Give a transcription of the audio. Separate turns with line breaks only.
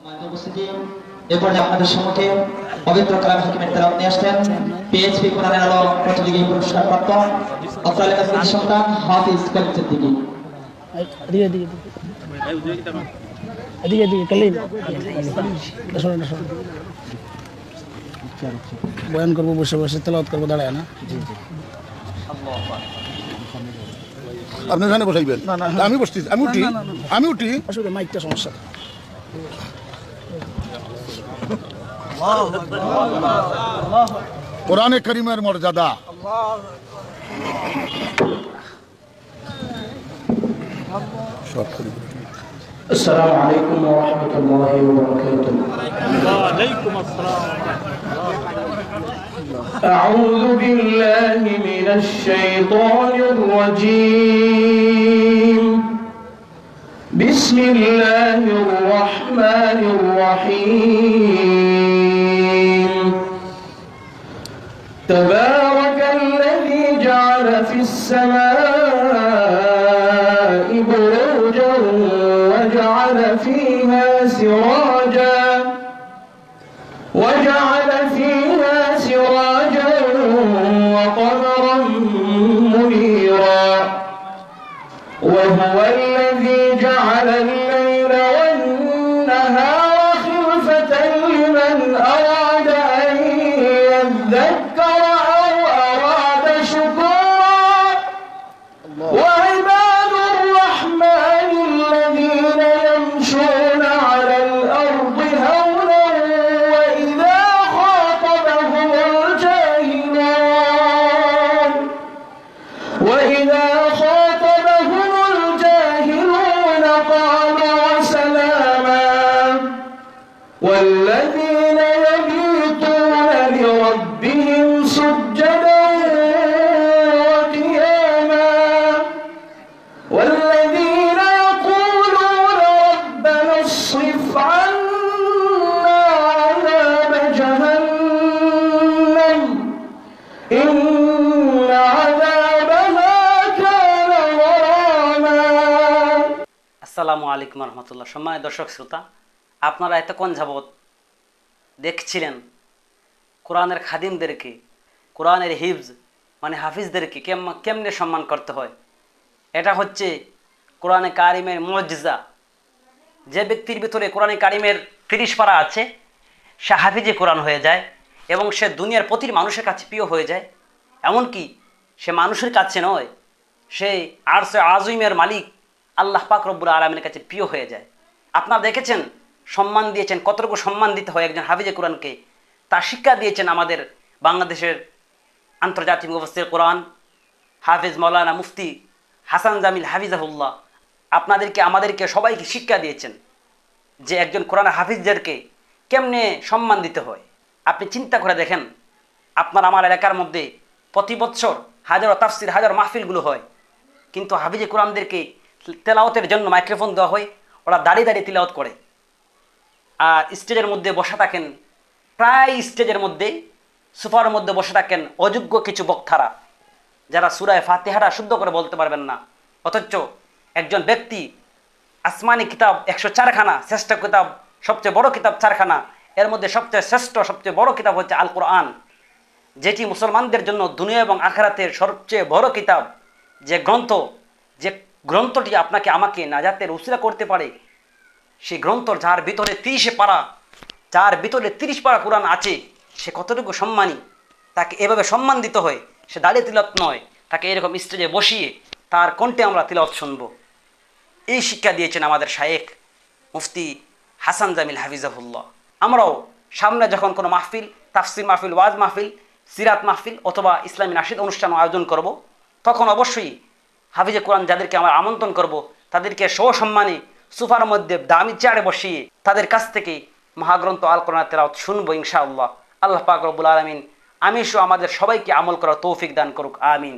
সম্মানিত উপস্থিতি। এরপরে আপনাদের সম্মুখে পবিত্র কালাম হাকিমের তেলাওয়াত নিয়ে আসছেন পিএইচপি কোরআনের আলো প্রতিযোগী পুরস্কার প্রাপ্ত অত্র এলাকার সন্তান হাফিজ কলিম সিদ্দিকী।
এদিকে এদিকে এদিকে। এদিকে কালিম। শোনো না শোনো। বয়ান করব বসে বসে তেলাওয়াত করব দাঁড়ায় না।
আপনি এখানে বসাইবেন? আমি বসছি আমি উঠি। আমি উঠি।
আসলে মাইকটা সমস্যা।
কোরআনে করিমের মর্যাদা সব করি।
السلام عليكم ورحمة الله وبركاته أعوذ بالله من الشيطان الرجيم بسم الله الرحمن الرحيم تبارك الذي جعل في السماء وإذا خاطبهم الجاهلون قالوا سلاما والذين يبيتون لربهم سجدا وقياما والذين يقولون ربنا اصرف عنا عذاب جهنم إن
আলাইকুম রহমতুল্লাহ। সম্মানিত দর্শক, শ্রোতা, আপনারা এতক্ষণ যাবৎ দেখছিলেন কোরআনের খাদিমদেরকে, কোরআনের হিফজ মানে হাফিজদেরকে কেম কেমনে সম্মান করতে হয়? এটা হচ্ছে কোরআনে কারিমের মজিজা। যে ব্যক্তির ভিতরে কোরআনে কারিমের তিরিশ পারা আছে, সে হাফিজে কোরআন হয়ে যায় এবং সে দুনিয়ার প্রতিটি মানুষের কাছে প্রিয় হয়ে যায়। এমনকি সে মানুষের কাছে নয়, সে আরশে আজইমের মালিক আল্লাহ পাক রব্বুল আলমের কাছে প্রিয় হয়ে যায়। আপনারা দেখেছেন, সম্মান দিয়েছেন, কতটুকু সম্মান দিতে হয় একজন হাফিজে কোরআনকে? তার শিক্ষা দিয়েছেন আমাদের বাংলাদেশের আন্তর্জাতিক অবস্থার কোরআন, হাফিজ মৌলানা মুফতি হাসান জামিল হাফিজাহুল্লাহ। আপনাদেরকে, আমাদেরকে সবাইকে শিক্ষা দিয়েছেন যে একজন কোরআন হাফিজদেরকে কেমনে সম্মান দিতে হয়। আপনি চিন্তা করে দেখেন, আপনার আমার এলাকার মধ্যে প্রতি বছর হাজারো তাফসির, হাজার মাহফিলগুলো হয়। কিন্তু হাফিজে কোরআনদেরকে তেলাওতের জন্য মাইক্রোফোন দেওয়া হয়, ওরা দাঁড়িয়ে দাঁড়িয়ে তিলাওত করে। আর স্টেজের মধ্যে বসে থাকেন, প্রায় স্টেজের মধ্যে, সোফার মধ্যে বসে থাকেন অযোগ্য কিছু বক্তারা, যারা সুরায় ফাতেহারা শুদ্ধ করে বলতে পারবেন না। অথচ একজন ব্যক্তি, আসমানি কিতাব একশো চারখানা, শ্রেষ্ঠ কিতাব, সবচেয়ে বড় কিতাব চারখানা, এর মধ্যে সবচেয়ে শ্রেষ্ঠ, সবচেয়ে বড় কিতাব হচ্ছে আল কোরআন যেটি মুসলমানদের জন্য দুনিয়া এবং আখরাতের সবচেয়ে বড় কিতাব, যে গ্রন্থ, যে গ্রন্থটি আপনাকে আমাকে নাজাতের উসিলা করতে পারে। সেই গ্রন্থর যার ভিতরে তিরিশে পারা, যার ভিতরে তিরিশ পারা কোরআন আছে, সে কতটুকু সম্মানী? তাকে এভাবে সম্মান দিতে হয়, সে দাঁড়িয়ে তিলত নয়, তাকে এরকম স্টেজে বসিয়ে তার কণ্ঠে আমরা তিলত শুনব। এই শিক্ষা দিয়েছেন আমাদের শায়েক মুফতি হাসান জামিল হাফিজাহুল্লাহ। আমরাও সামনে যখন কোনো মাহফিল, তাফসির মাহফিল, ওয়াজ মাহফিল, সিরাত মাহফিল অথবা ইসলামী নাসিদ অনুষ্ঠান আয়োজন করব, তখন অবশ্যই হাফিজে কোরআন যাদেরকে আমরা আমন্ত্রণ করব, তাদেরকে সসম্মানে সুফার মধ্যে দামি চেয়ারে বসিয়ে তাদের কাছ থেকে মহাগ্রন্থ আল কোরআন তেলাওয়াত শুনব ইনশাআল্লাহ। আল্লাহ পাক রব্বুল আলমিন আমি আমাদের সবাইকে আমল করার তৌফিক দান করুক, আমিন।